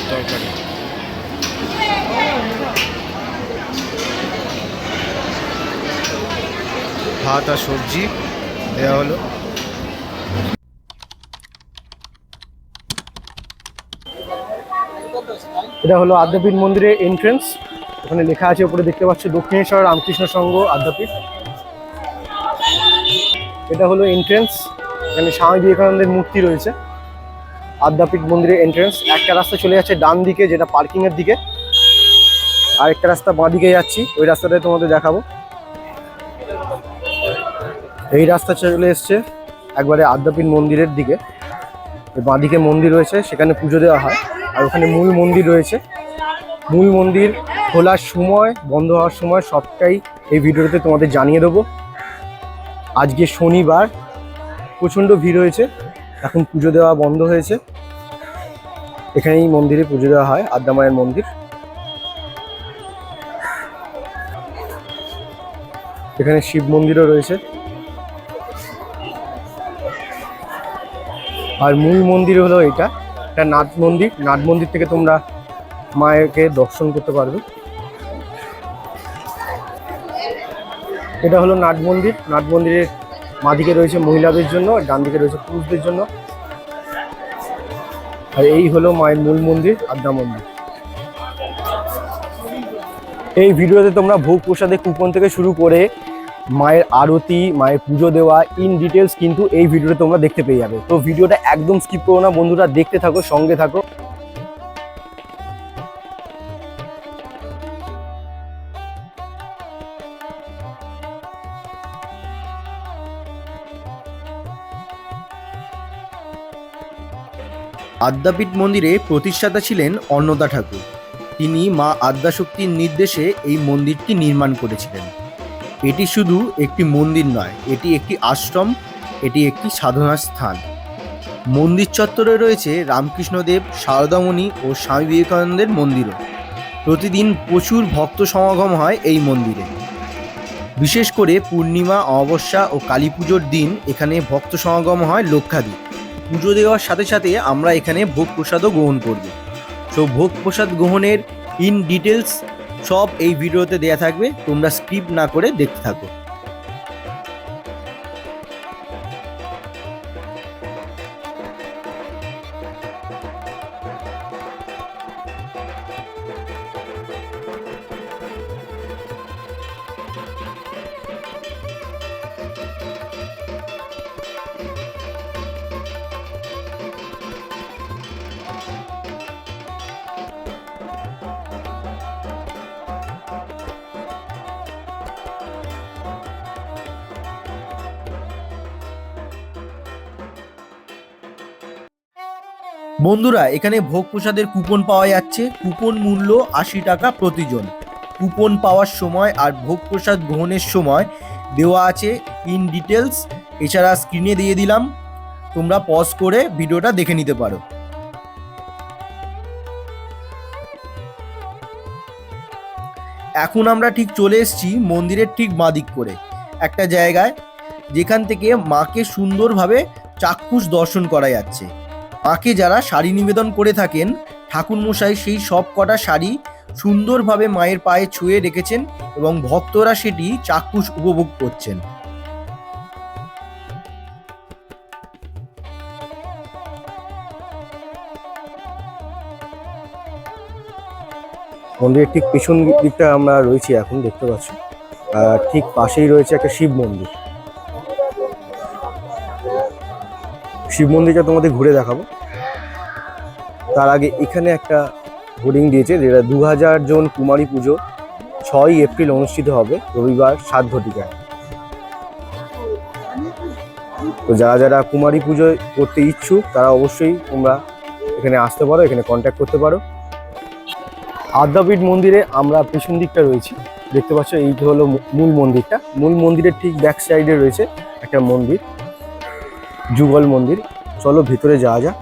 ভাত আর তরকারি। ভাত আর সবজি দেওয়া হলো। এটা হলো আদ্যাপীঠ মন্দিরের এন্ট্রেন্স ওখানে লেখা আছে উপরে দেখতে পাচ্ছ দক্ষিণেশ্বর রামকৃষ্ণ সংঘ আদ্যাপীঠ। এটা হলো এন্ট্রেন্স এখানে স্বামী বিবেকানন্দের মূর্তি রয়েছে। আদ্যাপীঠ মন্দিরের এন্ট্রেন্স একটা রাস্তা চলে যাচ্ছে ডান দিকে, যেটা পার্কিং এর দিকে। আর একটা রাস্তা বাঁ দিকে যাচ্ছি, ওই রাস্তাটাই তোমাদের দেখাবো। এই রাস্তা চলে এসছে একবারে আদ্যাপীঠ মন্দিরের দিকে। বাঁদিকে মন্দির রয়েছে, সেখানে পুজো দেওয়া হয়। আর ওখানে মূল মন্দির রয়েছে। মূল মন্দির খোলার সময়, বন্ধ হওয়ার সময় সবটাই এই ভিডিওতে তোমাদের জানিয়ে দেবো। আজকে শনিবার, প্রচণ্ড ভিড় হয়েছে। এখন পুজো দেওয়া বন্ধ হয়েছে। এখানেই মন্দিরে পুজো দেওয়া হয়, আদ্যা মায়ের মন্দির। এখানে শিব মন্দিরও রয়েছে। আর মূল মন্দির হলো এটা। এটা নাট মন্দির। নাট মন্দির থেকে তোমরা মায়েরকে দর্শন করতে পারবে। এটা হলো নাট মন্দির। নাট মন্দিরের মাদিকে রয়েছে মহিলাদের জন্য ডান দিকে রয়েছে পুরুষদের জন্য। আর এই হলো মায়ের মূল মন্দির, আদ্যা মন্দির। এই ভিডিওতে তোমরা ভোগ প্রসাদে কুপন থেকে শুরু করে মায়ের আরতি, মায়ের পুজো দেওয়া ইন ডিটেলস কিন্তু এই ভিডিওতে তোমরা দেখতে পেয়ে যাবে। তো ভিডিওটা একদম স্কিপ করো না, বন্ধুরা দেখতে থাকো, সঙ্গে থাকো। আদ্যাপীঠ মন্দিরে প্রতিষ্ঠাতা ছিলেন অন্নদা ঠাকুর। তিনি মা আদ্যাশক্তির নির্দেশে এই মন্দিরটি নির্মাণ করেছিলেন। এটি শুধু একটি মন্দির নয়, এটি একটি আশ্রম, এটি একটি সাধনার স্থান মন্দির চত্বরে রয়েছে রামকৃষ্ণদেব, শারদামণি ও স্বামী বিবেকানন্দের মন্দিরও। প্রতিদিন প্রচুর ভক্ত সমাগম হয় এই মন্দিরে। বিশেষ করে পূর্ণিমা, অমাবস্যা ও কালী পুজোর দিন এখানে ভক্ত সমাগম হয় লক্ষাধিক। পুজো দেওয়ার সাথে সাথে আমরা এখানে ভোগ প্রসাদও গ্রহণ করব। সো ভোগ প্রসাদ গ্রহণের ইন ডিটেলস সব এই ভিডিওতে দেওয়া থাকবে। তোমরা স্কিপ না করে দেখতে থাকো। বন্ধুরা, এখানে ভোগ প্রসাদের কুপন পাওয়া যাচ্ছে। কুপন মূল্য আশি টাকা প্রতিজন। কুপন পাওয়ার সময় আর ভোগ প্রসাদ গ্রহণের সময় দেওয়া আছে ইন ডিটেলস এছাড়া স্ক্রিনে দিয়ে দিলাম। তোমরা পজ করে ভিডিওটা দেখে নিতে পারো। এখন আমরা ঠিক চলে এসেছি মন্দিরের ঠিক বাঁদিক করে। একটা জায়গায় যেখান থেকে মাকে সুন্দরভাবে চাক্ষুষ দর্শন করা যাচ্ছে। মাকে যারা শাড়ি নিবেদন করে থাকেন, ঠাকুরমশাই সেই সব কটা শাড়ি সুন্দরভাবে মায়ের পায়ে ছুঁয়ে রেখেছেন এবং ভক্তরা সেটি চাক্ষুষ উপভোগ করছেন। মন্দিরের ঠিক পেছন দিকটা আমরা রয়েছি এখন, দেখতে পাচ্ছি। ঠিক পাশেই রয়েছে একটা শিব মন্দির। শিব মন্দিরটা তোমাদের ঘুরে দেখাবো। তার আগে এখানে একটা হোর্ডিং দিয়েছে যেটা দু হাজার জন কুমারী পুজো ছয়ই এপ্রিল অনুষ্ঠিত হবে, রবিবার সাত ঘটিকায়। তো যারা যারা কুমারী পুজো করতে ইচ্ছুক, তারা অবশ্যই তোমরা এখানে আসতে পারো, এখানে কন্ট্যাক্ট করতে পারো। আদ্যাপীঠ মন্দিরে আমরা পেছন দিকটা রয়েছি। দেখতে পাচ্ছ, এই হলো মূল মন্দিরটা। মূল মন্দিরের ঠিক ব্যাক সাইডে রয়েছে একটা মন্দির, যুগল মন্দির। চলো ভিতরে যাওয়া যাক।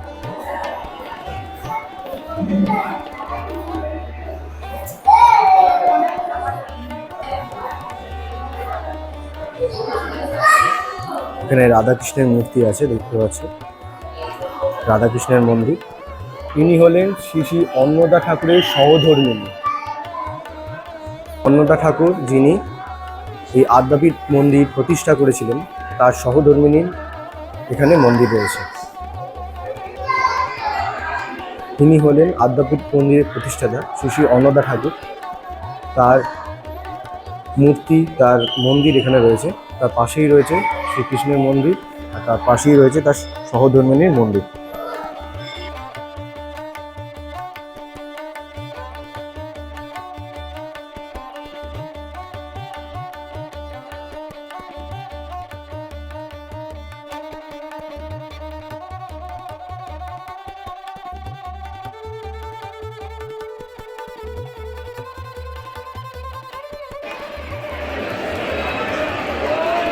এখানে রাধাকৃষ্ণের মূর্তি আছে, দেখতে পাচ্ছ। রাধাকৃষ্ণের মন্দির। তিনি হলেন শ্রী শ্রী অন্নদা ঠাকুরের সহধর্মিনী। অন্নদা ঠাকুর যিনি এই আদ্যাপীঠ মন্দির প্রতিষ্ঠা করেছিলেন, তার সহধর্মিনীর এখানে মন্দির রয়েছে। তিনি হলেন আদ্যাপীঠ মন্দিরের প্রতিষ্ঠাতা শ্রী অন্নদা ঠাকুর। তার মূর্তি, তার মন্দির এখানে রয়েছে। তার পাশেই রয়েছে শ্রীকৃষ্ণের মন্দির আর তার পাশেই রয়েছে তার সহধর্মিনীর মন্দির।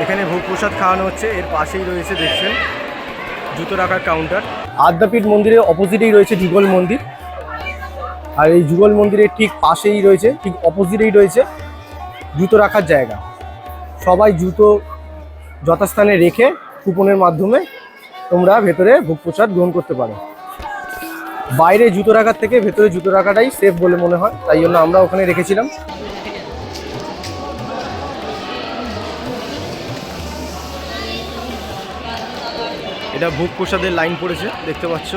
এখানে ভোগ প্রসাদ খাওয়ানো হচ্ছে। এর পাশেই রয়েছে দেখছেন জুতো রাখার কাউন্টার আদ্যাপীঠ মন্দিরের অপোজিটেই রয়েছে যুগল মন্দির। আর এই যুগল মন্দিরের ঠিক পাশেই রয়েছে, ঠিক অপোজিটেই রয়েছে জুতো রাখার জায়গা। সবাই জুতো যথাস্থানে রেখে কুপনের মাধ্যমে তোমরা ভেতরে ভোগ প্রসাদ গ্রহণ করতে পারো। বাইরে জুতো রাখার থেকে ভেতরে জুতো রাখাটাই সেফ বলে মনে হয়, তাই জন্য আমরা ওখানে রেখেছিলাম। এটা ভোগ প্রসাদের লাইন পড়েছে, দেখতে পাচ্ছ।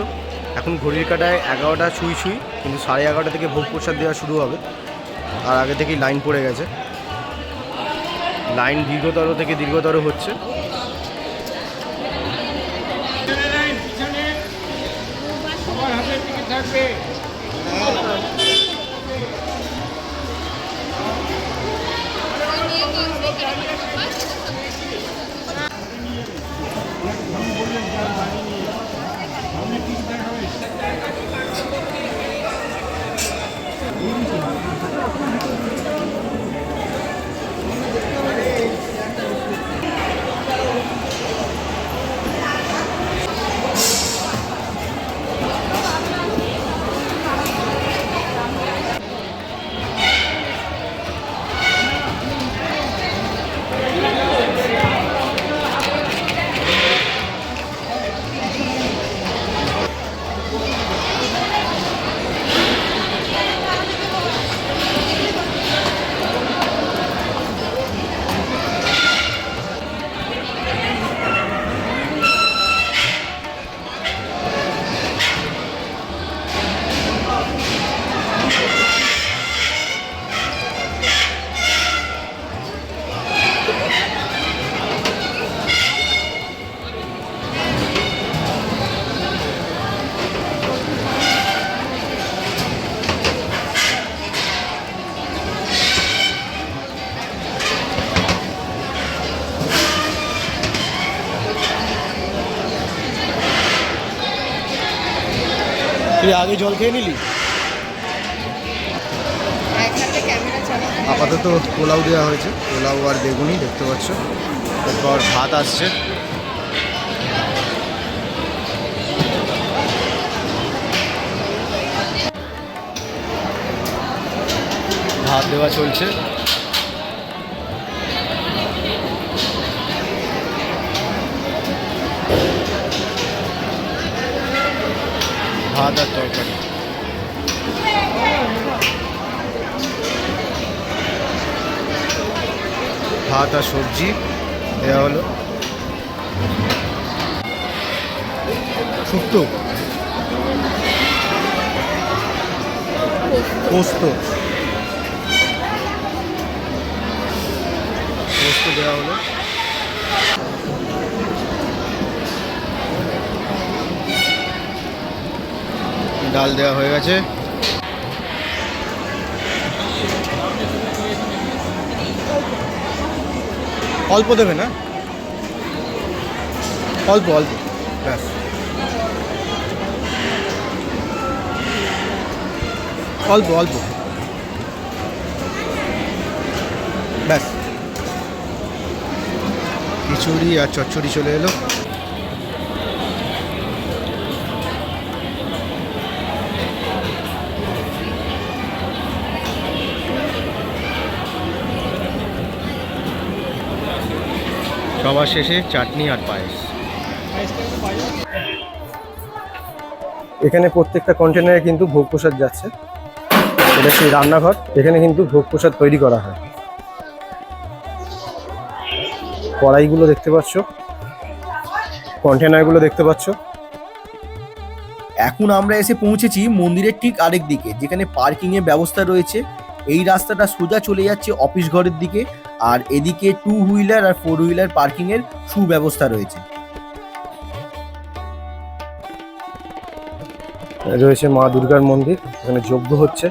এখন ঘড়ির কাটায় এগারোটা ছুঁই ছুঁই, কিন্তু সাড়ে এগারোটা থেকে ভোগ প্রসাদ দেওয়া শুরু হবে। আর আগে থেকেই লাইন পড়ে গেছে। লাইন দীর্ঘতর থেকে দীর্ঘতর হচ্ছে। তুই আগে জল খেয়ে নিলি? আপাতত পোলাও দেওয়া হয়েছে। পোলাও আর বেগুনি দেখতে পাচ্ছ। তারপর ভাত আসছে। ভাত দেওয়া চলছে। ভাত আর তরকারি। ভাত আর সবজি দেওয়া হলো। শুক্তো। পোস্ত। পোস্ত দেওয়া হলো। ডাল দেওয়া হয়ে গেছে। অল্প দেবে না? অল্প অল্প। ব্যাস। অল্প অল্প। ব্যাস। খিচুড়ি আর চচ্চড়ি চলে এলো। সবার শেষে চাটনি আর পায়েস। এখানে প্রত্যেকটা কন্টেনারে কিন্তু ভোগ প্রসাদ যাচ্ছে। এটা সেই রান্নাঘর। এখানে কিন্তু ভোগ প্রসাদ তৈরি করা হয়। কড়াইগুলো দেখতে পাচ্ছ। কন্টেনারগুলো দেখতে পাচ্ছ। এখন আমরা এসে পৌঁছেছি মন্দিরের ঠিক আরেক দিকে যেখানে পার্কিং এর ব্যবস্থা রয়েছে। এই রাস্তাটা সোজা চলে যাচ্ছে অফিস ঘরের দিকে। আর এদিকে টু হুইলার আর ফোর হুইলার পার্কিং এর সুব্যবস্থা রয়েছে। রয়েছে মা দুর্গার মন্দির, এখানে যজ্ঞ হচ্ছে।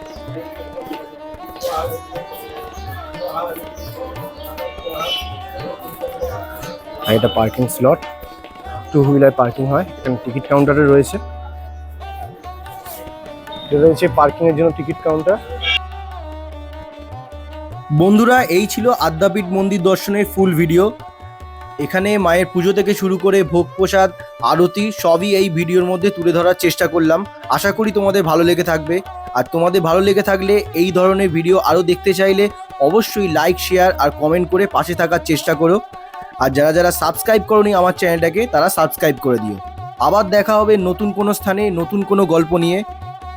আর এটা parking slot two wheeler parking হয়, এখানে টিকিট কাউন্টারে রয়েছে। রয়েছে পার্কিং এর জন্য টিকিট কাউন্টার বন্ধুরা, এই ছিল আদ্যাপীঠ মন্দির দর্শনের ফুল ভিডিও এখানে মায়ের পুজো থেকে শুরু করে ভোগ প্রসাদ, আরতি, সবই এই ভিডিওর মধ্যে তুলে ধরার চেষ্টা করলাম। আশা করি তোমাদের ভালো লেগে থাকবে। আর তোমাদের ভালো লেগে থাকলে এই ধরনের ভিডিও আরও দেখতে চাইলে অবশ্যই লাইক শেয়ার আর কমেন্ট করে পাশে থাকার চেষ্টা করো। আর যারা যারা সাবস্ক্রাইব করনি আমার চ্যানেলটাকে তারা সাবস্ক্রাইব করে দিও। আবার দেখা হবে নতুন কোনো স্থানে, নতুন কোনো গল্প নিয়ে।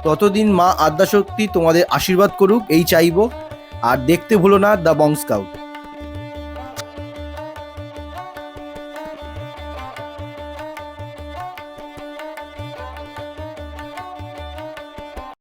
ততদিন মা আদ্যাশক্তি তোমাদের আশীর্বাদ করুক, এই চাইব। আর দেখতে ভুলো না দ্য বং স্কাউট।